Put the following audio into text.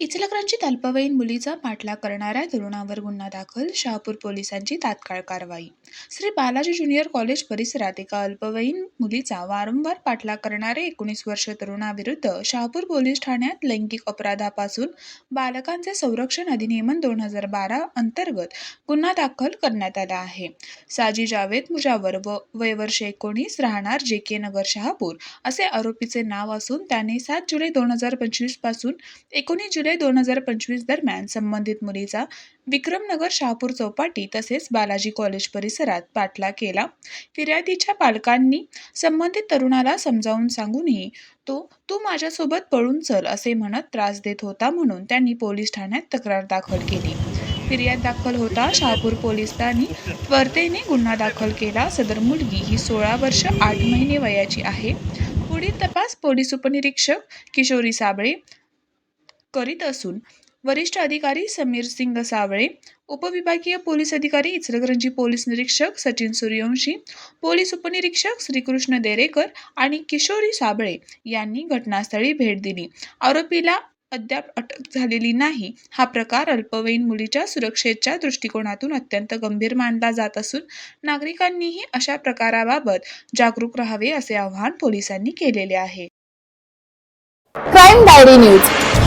इचलकरंजीत अल्पवयीन मुलीचा पाठलाग करणाऱ्या तरुणावर गुन्हा दाखल शहापूर पोलिसांची तात्काळ कारवाई. श्री बालाजी ज्युनियर कॉलेज परिसरात एका अल्पवयीन मुलीचा वारंवार पाठलाग करणारे एकोणीस वर्ष तरुणाविरुद्ध शहापूर पोलीस ठाण्यात लैंगिक अपराधापासून बालकांचे संरक्षण अधिनियमन दोन हजार बारा अंतर्गत गुन्हा दाखल करण्यात आला आहे. साजी जावेद मुजावर व वय वर्ष एकोणीस राहणार जे के नगर शहापूर असे आरोपीचे नाव असून त्याने सात जुलै दोन हजार पंचवीसपासून एकोणीस जुलै दोन हजार पंचवीस दरम्यान संबंधित मुलीचा विक्रमनगर शहापूर चौपाटी तसेच बालाजी कॉलेज परिसरात पाठला केला. फिर्यादीच्या पालकांनी संबंधित तरुणाला समजावून सांगूनही तो तू माझ्यासोबत पळून चल असे म्हणत त्रास देत होता म्हणून त्यांनी पोलीस ठाण्यात तक्रार दाखल केली. फिर्याद दाखल होता शहापूर पोलिसांनी त्वरतेने गुन्हा दाखल केला. सदर मुलगी ही सोळा वर्ष आठ महिने वयाची आहे. पुढील तपास पोलीस उपनिरीक्षक किशोरी साबळे करीत असून वरिष्ठ अधिकारी समीर सिंग सावळे उपविभागीय पोलीस अधिकारी इचलकरंजी पोलीस निरीक्षक सचिन सूर्यवंशी पोलीस उपनिरीक्षक श्रीकृष्ण देरेकर आणि किशोरी साबळे यांनी घटनास्थळी भेट दिली. आरोपीला अद्याप अटक झालेली नाही. हा प्रकार अल्पवयीन मुलीच्या सुरक्षेच्या दृष्टिकोनातून अत्यंत गंभीर मानला जात असून नागरिकांनीही अशा प्रकाराबाबत जागरूक राहावे असे आवाहन पोलिसांनी केलेले आहे. Crime diary news.